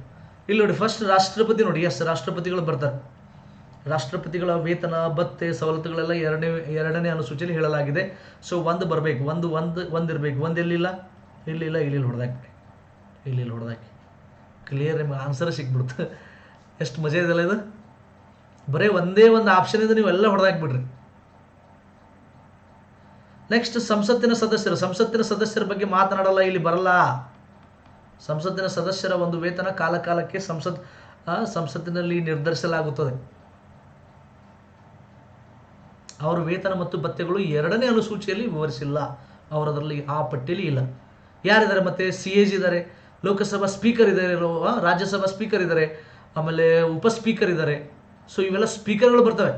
ಇಲ್ಲಿ ನೋಡಿ ಫಸ್ಟ್ ರಾಷ್ಟ್ರಪತಿ ನೋಡಿ ಎಸ್ ರಾಷ್ಟ್ರಪತಿಗಳು ಬರ್ತಾರೆ. ರಾಷ್ಟ್ರಪತಿಗಳ ವೇತನ, ಭತ್ತೆ, ಸವಲತ್ತುಗಳೆಲ್ಲ ಎರಡನೇ ಎರಡನೇ ಅನುಸೂಚಿಯಲ್ಲಿ ಹೇಳಲಾಗಿದೆ. ಸೊ ಒಂದು ಬರಬೇಕು, ಒಂದು ಒಂದು ಒಂದು ಇರಬೇಕು ಒಂದು ಎಲ್ಲಿಲ್ಲ? ಇಲ್ಲಿಲ್ಲ ಇಲ್ಲಿ ಹೊಡೆದಾಕಿ ಇಲ್ಲಿ ಹೊಡೆದಾಕಿ ಕ್ಲಿಯರ್ ನಿಮಗೆ ಆನ್ಸರ್ ಸಿಕ್ಬಿಡ್ತು ಎಷ್ಟು ಮಜಾ ಇದೆಲ್ಲ ಇದು? ಬರೀ ಒಂದೇ ಒಂದು ಆಪ್ಷನ್ ಇದೆ ನೀವೆಲ್ಲ ಹೊಡೆದಾಕ್ಬಿಡ್ರಿ ನೆಕ್ಸ್ಟ್ ಸಂಸತ್ತಿನ ಸದಸ್ಯರು. ಸಂಸತ್ತಿನ ಸದಸ್ಯರ ಬಗ್ಗೆ ಮಾತನಾಡಲ್ಲ, ಇಲ್ಲಿ ಬರಲ್ಲ. ಸಂಸತ್ತಿನ ಸದಸ್ಯರ ಒಂದು ವೇತನ ಕಾಲಕಾಲಕ್ಕೆ ಸಂಸತ್ ಸಂಸತ್ತಿನಲ್ಲಿ ನಿರ್ಧರಿಸಲಾಗುತ್ತದೆ. ಅವರ ವೇತನ ಮತ್ತು ಭತ್ಯೆಗಳು ಎರಡನೇ ಅನುಸೂಚಿಯಲ್ಲಿ ವಿವರಿಸಿಲ್ಲ. ಅವರದರಲ್ಲಿ ಆ ಪಟ್ಟಿಯಲ್ಲಿ ಇಲ್ಲ. ಯಾರಿದ್ದಾರೆ ಮತ್ತೆ? ಸಿ ಎ ಜಿ ಇದ್ದಾರೆ. ಲೋಕಸಭಾ ಸ್ಪೀಕರ್ ಇದ್ದಾರೆ. ರಾಜ್ಯಸಭಾ ಸ್ಪೀಕರ್ ಇದ್ದಾರೆ. ಆಮೇಲೆ ಉಪ ಸ್ಪೀಕರ್ ಇದ್ದಾರೆ. ಸೊ ಇವೆಲ್ಲ ಸ್ಪೀಕರ್ಗಳು ಬರ್ತವೆ.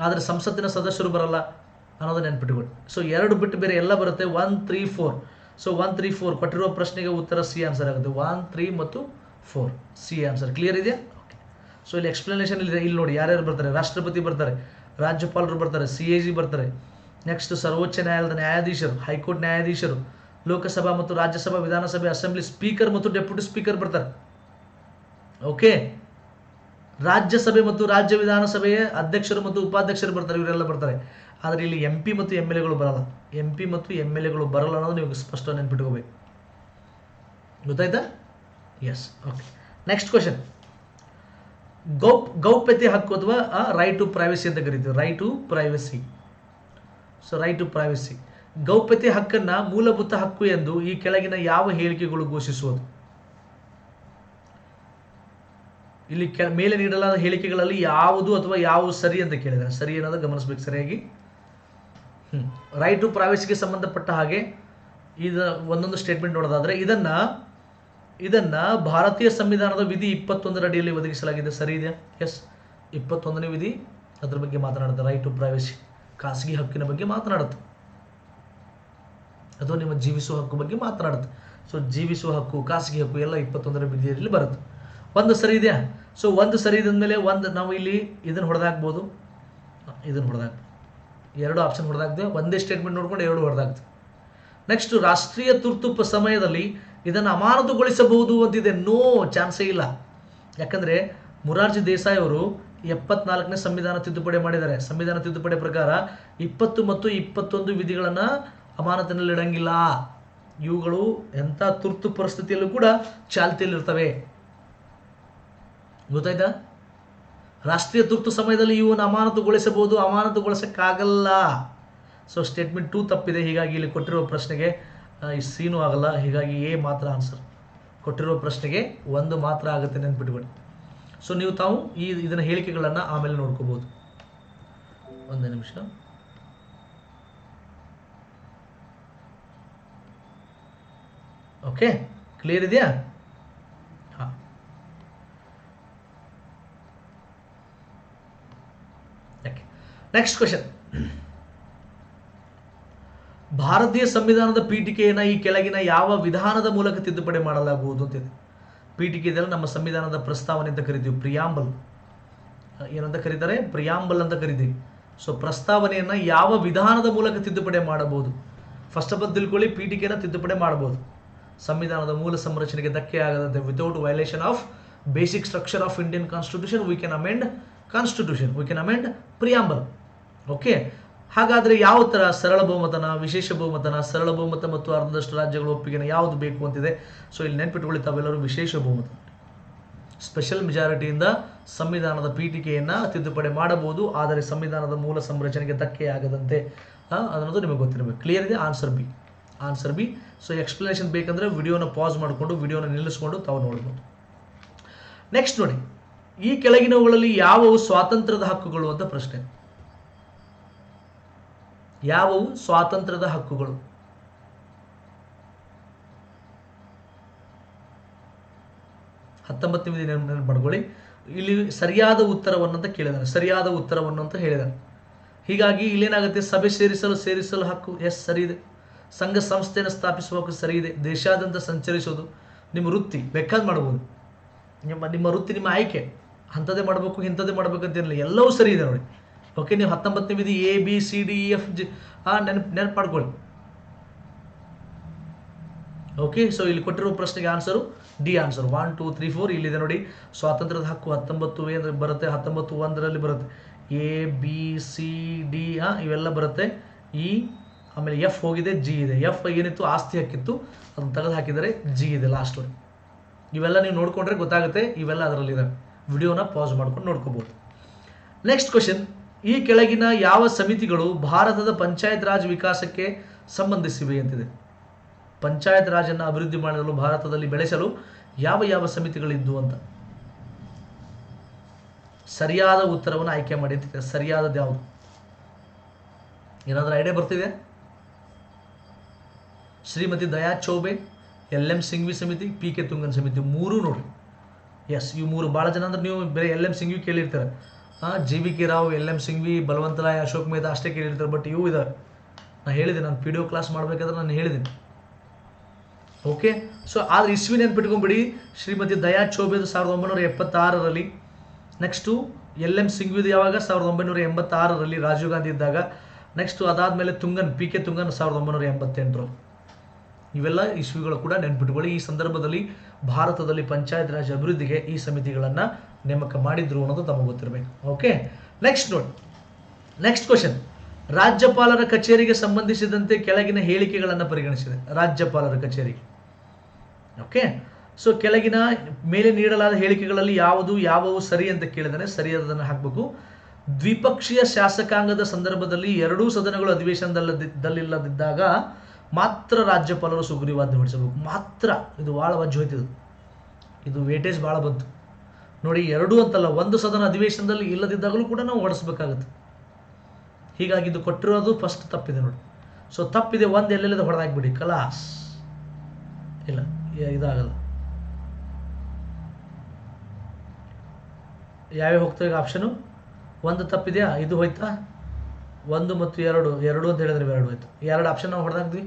ಆದರೆ ಸಂಸತ್ತಿನ ಸದಸ್ಯರು ಬರಲ್ಲ. ಅನ್ನೋದು ನೆನ್ಪಿಟ್ಕೊಳ್ಳಿ. ಸೊ ಎರಡು ಬಿಟ್ಟು ಬೇರೆ ಎಲ್ಲ ಬರುತ್ತೆ? One three four so one three four ಕೊಟ್ಟಿರುವ ಪ್ರಶ್ನೆಗೆ ಉತ್ತರ ಸಿ ಆನ್ಸರ್ ಆಗುತ್ತೆ. ಒನ್ ತ್ರೀ ಮತ್ತು ಫೋರ್ ಸಿ ಆನ್ಸರ್ ಕ್ಲಿಯರ್ ಇದೆಯಾ? ಓಕೆ ಸೊ ಇಲ್ಲಿ ಎಕ್ಸ್ಪ್ಲನೇಷನ್ ಇಲ್ಲಿದೆ. ಇಲ್ಲಿ ನೋಡಿ, ಯಾರ್ಯಾರು ಬರ್ತಾರೆ? ರಾಷ್ಟ್ರಪತಿ ಬರ್ತಾರೆ. ರಾಜ್ಯಪಾಲರು ಬರ್ತಾರೆ. ಸಿ ಎ ಜಿ ಬರ್ತಾರೆ. ನೆಕ್ಸ್ಟ್ ಸರ್ವೋಚ್ಚ ನ್ಯಾಯಾಲಯದ ನ್ಯಾಯಾಧೀಶರು, ಹೈಕೋರ್ಟ್ ನ್ಯಾಯಾಧೀಶರು, ಲೋಕಸಭಾ ಮತ್ತು ರಾಜ್ಯಸಭಾ ವಿಧಾನಸಭೆ ಅಸೆಂಬ್ಲಿ ಸ್ಪೀಕರ್ ಮತ್ತು ಡೆಪ್ಯೂಟಿ ಸ್ಪೀಕರ್ ಬರ್ತಾರೆ. ಓಕೆ ರಾಜ್ಯಸಭೆ ಮತ್ತು ರಾಜ್ಯ ವಿಧಾನಸಭೆಯ ಅಧ್ಯಕ್ಷರು ಮತ್ತು ಉಪಾಧ್ಯಕ್ಷರು ಬರ್ತಾರೆ, ಇವರೆಲ್ಲ ಬರ್ತಾರೆ. ಆದರೆ ಇಲ್ಲಿ ಎಂ ಪಿ ಮತ್ತು ಎಂ ಎಲ್ ಎಗಳು ಬರಲ್ಲ. ಎಂ ಪಿ ಮತ್ತು ಎಂ ಎಲ್ ಎಗಳು ಬರಲ್ಲ ಅನ್ನೋದು ನೀವು ಸ್ಪಷ್ಟ ನೆನ್ಪಿಟ್ಕೋಬೇಕು. ಗೊತ್ತಾಯ್ತಾ? ಎಸ್ ಓಕೆ ನೆಕ್ಸ್ಟ್ ಕ್ವಶನ್ ಗೌಪ್, ಗೌಪ್ಯತೆ ಹಕ್ಕು ಅಥವಾ ರೈಟ್ ಟು ಪ್ರೈವಸಿ ಅಂತ ಕರಿತೀವಿ. Right to privacy so right to privacy ಗೌಪ್ಯತೆ ಹಕ್ಕನ್ನ ಮೂಲಭೂತ ಹಕ್ಕು ಎಂದು ಈ ಕೆಳಗಿನ ಯಾವ ಹೇಳಿಕೆಗಳು ಘೋಷಿಸುವುದು? ಇಲ್ಲಿ ಮೇಲೆ ನೀಡಲಾದ ಹೇಳಿಕೆಗಳಲ್ಲಿ ಯಾವುದು ಅಥವಾ ಯಾವುದು ಸರಿ ಅಂತ ಕೇಳಿದ್ದಾರೆ. ಸರಿ ಅನ್ನೋದು ಗಮನಿಸ್ಬೇಕು ಸರಿಯಾಗಿ. ರೈಟ್ ಟು ಪ್ರೈವೇಸಿಗೆ ಸಂಬಂಧಪಟ್ಟ ಹಾಗೆ ಇದು, ಒಂದೊಂದು ಸ್ಟೇಟ್ಮೆಂಟ್ ನೋಡೋದಾದ್ರೆ, ಇದನ್ನ ಇದನ್ನ ಭಾರತೀಯ ಸಂವಿಧಾನದ ವಿಧಿ ಇಪ್ಪತ್ತೊಂದರ ಅಡಿಯಲ್ಲಿ ಒದಗಿಸಲಾಗಿದೆ. ಸರಿ ಇದೆ ಎಸ್ ಇಪ್ಪತ್ತೊಂದನೇ ವಿಧಿ ಅದ್ರ ಬಗ್ಗೆ ಮಾತನಾಡುತ್ತೆ. ರೈಟ್ ಟು ಪ್ರೈವಸಿ ಖಾಸಗಿ ಹಕ್ಕಿನ ಬಗ್ಗೆ ಮಾತನಾಡುತ್ತೆ. ಅಥವಾ ನಿಮ್ಮ ಜೀವಿಸುವ ಹಕ್ಕು ಬಗ್ಗೆ ಮಾತನಾಡುತ್ತೆ. ಸೊ ಜೀವಿಸುವ ಹಕ್ಕು, ಖಾಸಗಿ ಹಕ್ಕು ಎಲ್ಲ ಇಪ್ಪತ್ತೊಂದರ ವಿಧಿಯಲ್ಲಿ ಬರುತ್ತೆ. ಒಂದು ಸರಿ ಇದೆಯಾ? ಸೊ ಒಂದು ಸರಿ ಇದ್ಮೇಲೆ ಒಂದು ನಾವು ಇಲ್ಲಿ ಇದನ್ನು ಹೊಡೆದಾಕ್ಬೋದು. ಇದನ್ನು ಹೊಡೆದಾಕ್ಬೋದು. ಎರಡು ಆಪ್ಷನ್ ಹೊಡೆದಾಕ್ದೆ, ಒಂದೇ ಸ್ಟೇಟ್ಮೆಂಟ್ ನೋಡ್ಕೊಂಡು ಎರಡು ಹೊಡೆದಾಗ್ತದೆ ನೆಕ್ಸ್ಟ್ ರಾಷ್ಟ್ರೀಯ ತುರ್ತು ಸಮಯದಲ್ಲಿ ಇದನ್ನು ಅಮಾನತುಗೊಳಿಸಬಹುದು ಅಂತಿದೆ. ನೋ ಚಾನ್ಸೇ ಇಲ್ಲ. ಯಾಕಂದರೆ ಮುರಾರ್ಜಿ ದೇಸಾಯಿ ಅವರು ಎಪ್ಪತ್ನಾಲ್ಕನೇ ಸಂವಿಧಾನ ತಿದ್ದುಪಡಿ ಮಾಡಿದ್ದಾರೆ. ಸಂವಿಧಾನ ತಿದ್ದುಪಡಿ ಪ್ರಕಾರ ಇಪ್ಪತ್ತು ಮತ್ತು ಇಪ್ಪತ್ತೊಂದು ವಿಧಿಗಳನ್ನು ಅಮಾನತಿನಲ್ಲಿ ಇಡಂಗಿಲ್ಲ ಇವುಗಳು ಎಂಥ ತುರ್ತು ಪರಿಸ್ಥಿತಿಯಲ್ಲೂ ಕೂಡ ಚಾಲ್ತಿಯಲ್ಲಿರ್ತವೆ. ಗೊತ್ತಾಯ್ತಾ? ರಾಷ್ಟ್ರೀಯ ತುರ್ತು ಸಮಯದಲ್ಲಿ ಇವನ್ನ ಅಮಾನತುಗೊಳಿಸಬಹುದು. ಅಮಾನತುಗೊಳಿಸಕ್ಕಾಗಲ್ಲ. ಸೊ ಸ್ಟೇಟ್ಮೆಂಟ್ ಟೂ ತಪ್ಪಿದೆ. ಹೀಗಾಗಿ ಇಲ್ಲಿ ಕೊಟ್ಟಿರುವ ಪ್ರಶ್ನೆಗೆ ಸೀನು ಆಗಲ್ಲ. ಹೀಗಾಗಿ ಎ ಮಾತ್ರ ಆನ್ಸರ್ ಕೊಟ್ಟಿರುವ ಪ್ರಶ್ನೆಗೆ ಒಂದು ಮಾತ್ರ ಆಗುತ್ತೆ ನೆನ್ಪಿಟ್ಬಿಡಿ ಸೊ ನೀವು ತಾವು ಈ, ಇದನ್ನ ಹೇಳಿಕೆಗಳನ್ನು ಆಮೇಲೆ ನೋಡ್ಕೋಬಹುದು. ಒಂದು ನಿಮಿಷ. ಓಕೆ ಕ್ಲಿಯರ್ ಇದೆಯಾ ಹಾಂ ಓಕೆ ನೆಕ್ಸ್ಟ್ ಕ್ವಶನ್ ಭಾರತೀಯ ಸಂವಿಧಾನದ ಪೀಠಿಕೆಯನ್ನು ಈ ಕೆಳಗಿನ ಯಾವ ವಿಧಾನದ ಮೂಲಕ ತಿದ್ದುಪಡಿ ಮಾಡಲಾಗುವುದು ಅಂತಿದೆ ಇದೆಲ್ಲ ನಮ್ಮ ಸಂವಿಧಾನದ ಪ್ರಸ್ತಾವನೆ ಅಂತ ಕರಿತೀವಿ, ಪ್ರಿಯಾಂಬಲ್. ಏನಂತ ಕರೀತಾರೆ? ಪ್ರಿಯಾಂಬಲ್ ಅಂತ ಕರಿತೀವಿ. ಸೊ ಪ್ರಸ್ತಾವನೆಯನ್ನು ಯಾವ ವಿಧಾನದ ಮೂಲಕ ತಿದ್ದುಪಡಿ ಮಾಡಬಹುದು? ಫಸ್ಟ್ ಆಫ್ ಆಲ್ ತಿಳ್ಕೊಳ್ಳಿ, ಪೀಠಿಕೆಯನ್ನು ತಿದ್ದುಪಡಿ ಮಾಡಬಹುದು. ಸಂವಿಧಾನದ ಮೂಲ ಸಂರಚನೆಗೆ ಧಕ್ಕೆ ಆಗದಂತೆ without violation of basic structure of Indian constitution we can amend constitution we can amend preamble. Okay ಹಾಗಾದರೆ ಯಾವ ಥರ ಸರಳ ಬಹುಮತನ, ವಿಶೇಷ ಬಹುಮತನ, ಸರಳ ಬಹುಮತ ಮತ್ತು ಅರ್ಧದಷ್ಟು ರಾಜ್ಯಗಳ ಒಪ್ಪಿಗೆನ ಯಾವುದು ಬೇಕು ಅಂತಿದೆ? ಸೊ ಇಲ್ಲಿ ನೆನ್ಪಿಟ್ಕೊಳ್ಳಿ ತಾವೆಲ್ಲರೂ ವಿಶೇಷ ಬಹುಮತ. ಸ್ಪೆಷಲ್ ಮೆಜಾರಿಟಿಯಿಂದ ಸಂವಿಧಾನದ ಪೀಠಿಕೆಯನ್ನು ತಿದ್ದುಪಡಿ ಮಾಡಬಹುದು, ಆದರೆ ಸಂವಿಧಾನದ ಮೂಲ ಸಂರಚನೆಗೆ ಧಕ್ಕೆಯಾಗದಂತೆ ಅನ್ನೋದು ನಿಮಗೆ ಗೊತ್ತಿರಬೇಕು. ಕ್ಲಿಯರ್ ಇದೆ? Answer B answer B so explanation ಬೇಕಂದ್ರೆ ವಿಡಿಯೋನ ಪಾಸ್ ಮಾಡಿಕೊಂಡು, ವಿಡಿಯೋನ ನಿಲ್ಲಿಸ್ಕೊಂಡು ತಾವು ನೋಡ್ಬೋದು. ನೆಕ್ಸ್ಟ್ ನೋಡಿ. ಈ ಕೆಳಗಿನವುಗಳಲ್ಲಿ ಯಾವ ಸ್ವಾತಂತ್ರ್ಯದ ಹಕ್ಕುಗಳು ಅಂತ ಪ್ರಶ್ನೆ. ಯಾವುವು ಸ್ವಾತಂತ್ರ್ಯದ ಹಕ್ಕುಗಳು? ಹತ್ತೊಂಬತ್ತು ನೆನಪು ಮಾಡ್ಕೊಳ್ಳಿ ಇಲ್ಲಿ ಸರಿಯಾದ ಉತ್ತರವನ್ನು ಅಂತ ಕೇಳಿದಾನೆ ಸರಿಯಾದ ಉತ್ತರವನ್ನು ಅಂತ ಹೇಳಿದಾನೆ ಹೀಗಾಗಿ ಇಲ್ಲೇನಾಗುತ್ತೆ? ಸಭೆ ಸೇರಿಸಲು ಸೇರಿಸಲು ಹಕ್ಕು. ಎಸ್, ಸರಿ ಇದೆ. ಸಂಘ ಸಂಸ್ಥೆಯನ್ನು ಸ್ಥಾಪಿಸುವ ಹಕ್ಕು ಸರಿ ಇದೆ. ದೇಶಾದ್ಯಂತ ಸಂಚರಿಸೋದು ನಿಮ್ಮ ವೃತ್ತಿ. ಬೇಕಾದ್ ಮಾಡ್ಬೋದು. ನಿಮ್ಮ ನಿಮ್ಮ ವೃತ್ತಿ, ನಿಮ್ಮ ಆಯ್ಕೆ. ಅಂಥದ್ದೇ ಮಾಡಬೇಕು, ಇಂಥದ್ದೇ ಮಾಡಬೇಕು ಅಂತೇನಿಲ್ಲ ಎಲ್ಲವೂ ಸರಿ ಇದೆ ನೋಡಿ. ಓಕೆ ನೀವು ಹತ್ತೊಂಬತ್ತನೇ ವಿಧಿ A B C D E F G ಹಾಂ ನೆನಪು ನೆನಪು ಮಾಡ್ಕೊಳ್ಳಿ. ಓಕೆ ಸೊ ಇಲ್ಲಿ ಕೊಟ್ಟಿರುವ ಪ್ರಶ್ನೆಗೆ answer D answer one two three four ಇಲ್ಲಿದೆ ನೋಡಿ. ಸ್ವಾತಂತ್ರ್ಯದ ಹಕ್ಕು ಹತ್ತೊಂಬತ್ತು ಅಂದ್ರೆ ಬರುತ್ತೆ, ಹತ್ತೊಂಬತ್ತು ಒಂದರಲ್ಲಿ ಬರುತ್ತೆ. ಎ ಬಿ ಸಿ ಡಿ ಇವೆಲ್ಲ ಬರುತ್ತೆ. ಇ ಆಮೇಲೆ ಎಫ್ ಹೋಗಿದೆ ಜಿ ಇದೆ. ಎಫ್ ಏನಿತ್ತು? ಆಸ್ತಿ ಹಕ್ಕಿತ್ತು. ಅದನ್ನು ತೆಗೆದು ಹಾಕಿದರೆ ಜಿ ಇದೆ ಲಾಸ್ಟ್ ಇವೆಲ್ಲ ನೀವು ನೋಡ್ಕೊಂಡ್ರೆ ಗೊತ್ತಾಗುತ್ತೆ, ಇವೆಲ್ಲ ಅದರಲ್ಲಿದೆ. ವಿಡಿಯೋನ ಪಾಸ್ ಮಾಡ್ಕೊಂಡು ನೋಡ್ಕೋಬೋದು. ನೆಕ್ಸ್ಟ್ ಕ್ವಶನ್ ಈ ಕೆಳಗಿನ ಯಾವ ಸಮಿತಿಗಳು ಭಾರತದ ಪಂಚಾಯತ್ ರಾಜ್ ವಿಕಾಸಕ್ಕೆ ಸಂಬಂಧಿಸಿವೆ ಅಂತಿದೆ ಪಂಚಾಯತ್ ರಾಜನ್ನು ಅಭಿವೃದ್ಧಿ ಮಾಡಲು ಭಾರತದಲ್ಲಿ ಬೆಳೆಸಲು ಯಾವ ಯಾವ ಸಮಿತಿಗಳಿದ್ದು ಅಂತ? ಸರಿಯಾದ ಉತ್ತರವನ್ನು ಆಯ್ಕೆ ಮಾಡಿ ಅಂತಿದೆ. ಸರಿಯಾದದ್ದು ಯಾವುದು? ಏನಾದರೂ ಐಡಿಯಾ ಬರ್ತಿದೆ? ಶ್ರೀಮತಿ ದಯಾ ಚೌಬೆ, ಎಲ್ ಎಂ ಸಿಂಗ್ವಿ ಸಮಿತಿ, ಪಿ ಕೆ ತುಂಗನ್ ಸಮಿತಿ, ಮೂರು ನೋಡಿ. ಎಸ್ ಇವು ಮೂರು ಭಾಳ ಜನ ಅಂದ್ರೆ ನೀವು ಬೇರೆ L M Singhvi ಕೇಳಿರ್ತಾರೆ. G V K Rao, L M Singhvi, Balwantrai, Ashok Mehta ಅಷ್ಟೇ ಕೇಳಿರ್ತಾರೆ ಬಟ್ ಇವು ಇದಾರೆ ನಾನು ಹೇಳಿದೆ, ನಾನು ಪಿ ಡಿ ಒ ಕ್ಲಾಸ್ ಮಾಡಬೇಕಾದ್ರೆ ನಾನು ಹೇಳಿದ್ದೀನಿ ಓಕೆ ಸೊ ಆದ್ರೆ ಇಸ್ವಿ ನೆನ್ಪಿಟ್ಕೊಂಡ್ಬಿಡಿ ಶ್ರೀಮತಿ ದಯಾ ಚೋಬೆದು ಸಾವಿರದ ಒಂಬೈನೂರ ಎಪ್ಪತ್ತಾರರಲ್ಲಿ ನೆಕ್ಸ್ಟು ಎಲ್ ಎಂ ಸಿಂಘ್ವಿದು ಯಾವಾಗ? ಸಾವಿರದ ಒಂಬೈನೂರ ಎಂಬತ್ತಾರರಲ್ಲಿ ರಾಜೀವ್ ಗಾಂಧಿ ಇದ್ದಾಗ. ನೆಕ್ಸ್ಟು ಅದಾದಮೇಲೆ ತುಂಗನ್, ಪಿ ಕೆ ತುಂಗನ್ ಸಾವಿರದ ಒಂಬೈನೂರ ಎಂಬತ್ತೆಂಟರಲ್ಲಿ ಇವೆಲ್ಲ ಇಸ್ವಿಗಳು ಕೂಡ ನೆನ್ಪಿಟ್ಕೊಳ್ಳಿ. ಈ ಸಂದರ್ಭದಲ್ಲಿ ಭಾರತದಲ್ಲಿ ಪಂಚಾಯತ್ ರಾಜ್ ಅಭಿವೃದ್ಧಿಗೆ ಈ ಸಮಿತಿಗಳನ್ನು ನೇಮಕ ಮಾಡಿದ್ರು ಅನ್ನೋದು ತಮಗೆ ಗೊತ್ತಿರಬೇಕು. ಓಕೆ ನೆಕ್ಸ್ಟ್ ನೋಡಿ ನೆಕ್ಸ್ಟ್ ಕ್ವಶನ್ ರಾಜ್ಯಪಾಲರ ಕಚೇರಿಗೆ ಸಂಬಂಧಿಸಿದಂತೆ ಕೆಳಗಿನ ಹೇಳಿಕೆಗಳನ್ನು ಪರಿಗಣಿಸಿದೆ. ರಾಜ್ಯಪಾಲರ ಕಚೇರಿಗೆ. ಓಕೆ ಸೊ ಕೆಳಗಿನ ಮೇಲೆ ನೀಡಲಾದ ಹೇಳಿಕೆಗಳಲ್ಲಿ ಯಾವುದು, ಯಾವುವು ಸರಿ ಅಂತ ಕೇಳಿದರೆ ಸರಿಯಾದದನ್ನು ಹಾಕಬೇಕು. ದ್ವಿಪಕ್ಷೀಯ ಶಾಸಕಾಂಗದ ಸಂದರ್ಭದಲ್ಲಿ ಎರಡೂ ಸದನಗಳು ಅಧಿವೇಶನದಲ್ಲದಿದ್ದಲ್ಲಿಲ್ಲದಿದ್ದಾಗ ಮಾತ್ರ ರಾಜ್ಯಪಾಲರು ಸುಗ್ರೀವಾಜ್ಞೆ ಹೊರಡಿಸಬೇಕು. ಮಾತ್ರ. ಇದು ಭಾಳ ವಜ್ಜ ಹೋಯ್ತಿದು ಇದು. ವೇಟೇಜ್ ಭಾಳ ಬಂತು. ನೋಡಿ, ಎರಡೂ ಅಂತಲ್ಲ, ಒಂದು ಸದನ ಅಧಿವೇಶನದಲ್ಲಿ ಇಲ್ಲದಿದ್ದಾಗಲೂ ಕೂಡ ನಾವು ಹೊಡೆಸ್ಬೇಕಾಗುತ್ತೆ ಹೀಗಾಗಿ ಇದು ಕೊಟ್ಟಿರೋದು ಫಸ್ಟ್ ತಪ್ಪಿದೆ ನೋಡಿ. ಸೊ ತಪ್ಪಿದೆ ಒಂದು ಎಲ್ಲೆಲ್ಲದ ಹೊಡೆದಾಕ್ಬಿಡಿ? ಕಲಾಸ್ ಇಲ್ಲ ಇದಾಗಲ್ಲ. ಯಾವ್ಯಾವ ಹೋಗ್ತವೆ ಆಪ್ಷನು ಒಂದು ತಪ್ಪಿದೆಯಾ? ಇದು ಹೋಯ್ತಾ? ಒಂದು ಮತ್ತು ಎರಡು ಎರಡು ಅಂತ ಹೇಳಿದ್ರೆ ಎರಡು ಹೋಯ್ತು. ಎರಡು ಆಪ್ಷನ್ ನಾವು ಹೊಡೆದಾಕ್ದ್ವಿ.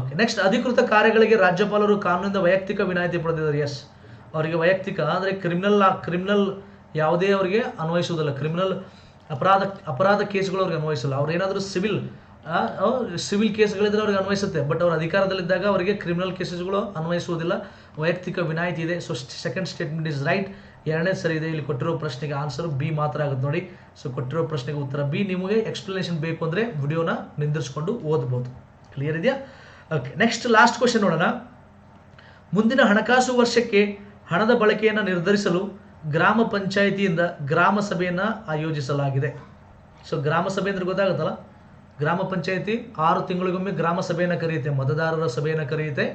ಓಕೆ ನೆಕ್ಸ್ಟ್ ಅಧಿಕೃತ ಕಾರ್ಯಗಳಿಗೆ ರಾಜ್ಯಪಾಲರು ಕಾನೂನಿಂದ ವೈಯಕ್ತಿಕ ವಿನಾಯಿತಿ ಪಡೆದಿದ್ದಾರೆ. ಎಸ್ ಅವರಿಗೆ ವೈಯಕ್ತಿಕ, ಅಂದರೆ ಕ್ರಿಮಿನಲ್ ಕ್ರಿಮಿನಲ್ ಯಾವುದೇ ಅವರಿಗೆ ಅನ್ವಯಿಸುವುದಿಲ್ಲ. ಕ್ರಿಮಿನಲ್ ಅಪರಾಧ ಅಪರಾಧ ಕೇಸ್ಗಳು ಅವ್ರಿಗೆ ಅನ್ವಯಿಸಲ್ಲ. ಅವ್ರು ಏನಾದರೂ ಸಿವಿಲ್ ಸಿವಿಲ್ ಕೇಸ್ಗಳಿದ್ರೆ ಅವ್ರಿಗೆ ಅನ್ವಯಿಸುತ್ತೆ. ಬಟ್ ಅವ್ರ ಅಧಿಕಾರದಲ್ಲಿದ್ದಾಗ ಅವರಿಗೆ ಕ್ರಿಮಿನಲ್ ಕೇಸಸ್ಗಳು ಅನ್ವಯಿಸುವುದಿಲ್ಲ. ವೈಯಕ್ತಿಕ ವಿನಾಯಿತಿ ಇದೆ. So second statement is right ಎರಡನೇ ಸರಿ ಇದೆ. ಇಲ್ಲಿ ಕೊಟ್ಟಿರೋ ಪ್ರಶ್ನೆಗೆ ಆನ್ಸರ್ ಬಿ ಮಾತ್ರ ಆಗುತ್ತೆ ನೋಡಿ. ಸೊ ಕೊಟ್ಟಿರೋ ಪ್ರಶ್ನೆಗೆ ಉತ್ತರ ಬಿ ನಿಮಗೆ ಎಕ್ಸ್ಪ್ಲನೇಷನ್ ಬೇಕು ಅಂದರೆ ವಿಡಿಯೋನ ನಿಂದಿರಿಸ್ಕೊಂಡು ಓದ್ಬೋದು. ಕ್ಲಿಯರ್ ಇದೆಯಾ? ಓಕೆ ನೆಕ್ಸ್ಟ್ ಲಾಸ್ಟ್ ಕ್ವಶನ್ ನೋಡೋಣ. ಮುಂದಿನ ಹಣಕಾಸು ವರ್ಷಕ್ಕೆ ಹಣದ ಬಳಕೆಯನ್ನು ನಿರ್ಧರಿಸಲು ಗ್ರಾಮ ಪಂಚಾಯಿತಿಯಿಂದ ಗ್ರಾಮ ಸಭೆಯನ್ನು ಆಯೋಜಿಸಲಾಗಿದೆ. ಸೊ ಗ್ರಾಮ ಸಭೆ ಅಂದ್ರೆ ಗೊತ್ತಾಗುತ್ತಲ್ಲ? ಗ್ರಾಮ ಪಂಚಾಯಿತಿ ಆರು ತಿಂಗಳಿಗೊಮ್ಮೆ ಗ್ರಾಮ ಸಭೆಯನ್ನು ಕರೆಯುತ್ತೆ, ಮತದಾರರ ಸಭೆಯನ್ನು ಕರೆಯುತ್ತೆ.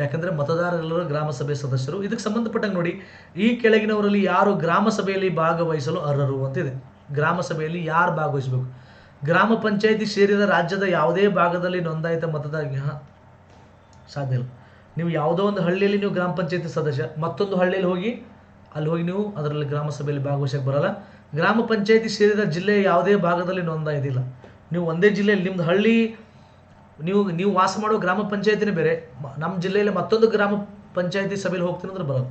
ಯಾಕಂದರೆ ಮತದಾರರೆಲ್ಲರೂ ಗ್ರಾಮ ಸಭೆ ಸದಸ್ಯರು. ಇದಕ್ಕೆ ಸಂಬಂಧಪಟ್ಟಂಗೆ ನೋಡಿ, ಈ ಕೆಳಗಿನವರಲ್ಲಿ ಯಾರು ಗ್ರಾಮ ಸಭೆಯಲ್ಲಿ ಭಾಗವಹಿಸಲು ಅರ್ಹರು ಅಂತಿದೆ. ಗ್ರಾಮ ಸಭೆಯಲ್ಲಿ ಯಾರು ಭಾಗವಹಿಸಬೇಕು? ಗ್ರಾಮ ಪಂಚಾಯಿತಿ ಸೇರಿದ ರಾಜ್ಯದ ಯಾವುದೇ ಭಾಗದಲ್ಲಿ ನೋಂದಾಯಿತ ಮತದಾರ ಸಾಧ್ಯ ಇಲ್ಲ. ನೀವು ಯಾವುದೋ ಒಂದು ಹಳ್ಳಿಯಲ್ಲಿ ನೀವು ಗ್ರಾಮ ಪಂಚಾಯತಿ ಸದಸ್ಯ, ಮತ್ತೊಂದು ಹಳ್ಳಿಯಲ್ಲಿ ಹೋಗಿ, ಅಲ್ಲಿ ಹೋಗಿ ನೀವು ಅದರಲ್ಲಿ ಗ್ರಾಮ ಸಭೆಯಲ್ಲಿ ಭಾಗವಹಿಸಕ್ಕೆ ಬರಲ್ಲ. ಗ್ರಾಮ ಪಂಚಾಯತಿ ಸೇರಿದ ಜಿಲ್ಲೆಯ ಯಾವುದೇ ಭಾಗದಲ್ಲಿ ನೋಂದಾಯಿದಿಲ್ಲ ನೀವು ಒಂದೇ ಜಿಲ್ಲೆಯಲ್ಲಿ ನಿಮ್ಮದು ಹಳ್ಳಿ, ನೀವು ನೀವು ವಾಸ ಮಾಡೋ ಗ್ರಾಮ ಪಂಚಾಯತಿನೇ ಬೇರೆ. ನಮ್ಮ ಜಿಲ್ಲೆಯಲ್ಲಿ ಮತ್ತೊಂದು ಗ್ರಾಮ ಪಂಚಾಯತಿ ಸಭೆಯಲ್ಲಿ ಹೋಗ್ತೀನಿ ಅಂದ್ರೆ ಬರೋದು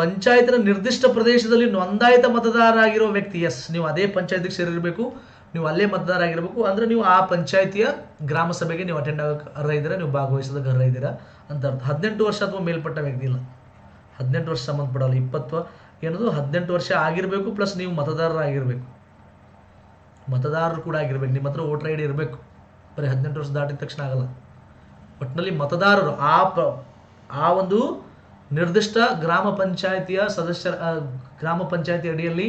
ಪಂಚಾಯತಿನ ನಿರ್ದಿಷ್ಟ ಪ್ರದೇಶದಲ್ಲಿ ನೋಂದಾಯಿತ ಮತದಾರ ಆಗಿರೋ ವ್ಯಕ್ತಿ ಎಸ್ ನೀವು ಅದೇ ಪಂಚಾಯತಿಗೆ ಸೇರಿರಬೇಕು. ನೀವು ಅಲ್ಲೇ ಮತದಾರ ಆಗಿರಬೇಕು, ಅಂದರೆ ನೀವು ಆ ಪಂಚಾಯಿತಿಯ ಗ್ರಾಮ ಸಭೆಗೆ ನೀವು ಅಟೆಂಡ್ ಆಗೋಕೆ ಅರ್ಹ ಇದ್ದೀರಾ, ನೀವು ಭಾಗವಹಿಸೋದಕ್ಕೆ ಅರ್ಹ ಇದ್ದೀರಾ ಅಂತ ಅರ್ಥ. ಹದಿನೆಂಟು ವರ್ಷ ಅಥವಾ ಮೇಲ್ಪಟ್ಟ ವ್ಯಕ್ತಿ ಇಲ್ಲ. ಹದಿನೆಂಟು ವರ್ಷ ಸಂಬಂಧಪಡಲ್ಲ ಇಪ್ಪತ್ತು ಏನದು, ಹದಿನೆಂಟು ವರ್ಷ ಆಗಿರಬೇಕು ಪ್ಲಸ್ ನೀವು ಮತದಾರರಾಗಿರಬೇಕು. ಮತದಾರರು ಕೂಡ ಆಗಿರ್ಬೇಕು, ನಿಮ್ಮ ಹತ್ರ ವೋಟರ್ ಐ ಇರಬೇಕು. ಬರೀ ಹದಿನೆಂಟು ವರ್ಷ ದಾಟಿದ ತಕ್ಷಣ ಆಗಲ್ಲ. ಒಟ್ಟಿನಲ್ಲಿ ಮತದಾರರು ಆ ಪ, ಆ ಒಂದು ನಿರ್ದಿಷ್ಟ ಗ್ರಾಮ ಪಂಚಾಯಿತಿಯ ಸದಸ್ಯರ ಗ್ರಾಮ ಪಂಚಾಯಿತಿ ಅಡಿಯಲ್ಲಿ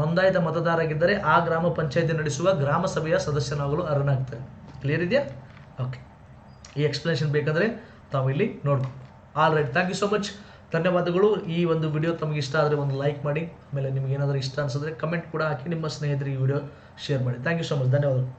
ನೋಂದಾಯಿತ ಮತದಾರರಾಗಿದ್ದರೆ ಆ ಗ್ರಾಮ ಪಂಚಾಯಿತಿ ನಡೆಸುವ ಗ್ರಾಮ ಸಭೆಯ ಸದಸ್ಯನಾಗಲು ಅರ್ಹನಾಗ್ತಾರೆ. ಕ್ಲಿಯರ್ ಇದೆಯಾ? ಓಕೆ ಈ ಎಕ್ಸ್ಪ್ಲನೇಷನ್ ಬೇಕಂದರೆ ತಾವು ಇಲ್ಲಿ ನೋಡ್ಬೋದು all right thank you so much ಧನ್ಯವಾದಗಳು. ಈ ಒಂದು ವಿಡಿಯೋ ತಮಗೆ ಇಷ್ಟ ಆದರೆ ಒಂದು ಲೈಕ್ ಮಾಡಿ, ಆಮೇಲೆ ನಿಮ್ಗೆ ಏನಾದರೂ ಇಷ್ಟ ಅನಿಸಿದ್ರೆ ಕಮೆಂಟ್ ಕೂಡ ಹಾಕಿ, ನಿಮ್ಮ ಸ್ನೇಹಿತರಿಗೆ ಈ ವಿಡಿಯೋ ಶೇರ್ ಮಾಡಿ. ಥ್ಯಾಂಕ್ ಯು ಸೊ ಮಚ್ ಧನ್ಯವಾದಗಳು.